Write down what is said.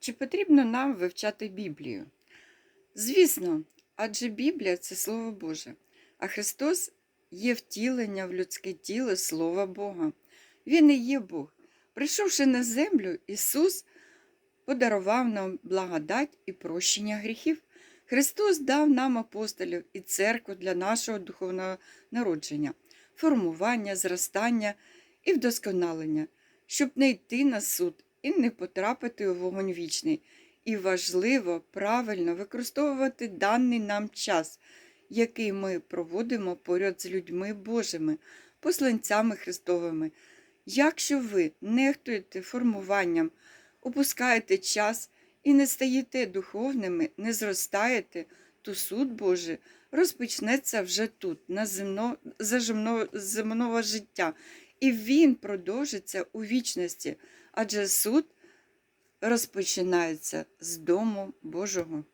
Чи потрібно нам вивчати Біблію? Звісно, адже Біблія це Слово Боже, а Христос є втілення в людське тіло Слова Бога. Він і є Бог. Прийшовши на землю, Ісус подарував нам благодать і прощення гріхів. Христос дав нам апостолів і церкву для нашого духовного народження, формування, зростання і вдосконалення, щоб не йти на суд і не потрапити у вогонь вічний. І важливо правильно використовувати даний нам час, який ми проводимо поряд з людьми Божими, посланцями Христовими. Якщо ви нехтуєте формуванням, опускаєте час і не стаєте духовними, не зростаєте, то суд Божий розпочнеться вже тут, на земно, за земно, земного життя, і він продовжиться у вічності, адже суд розпочинається з дому Божого.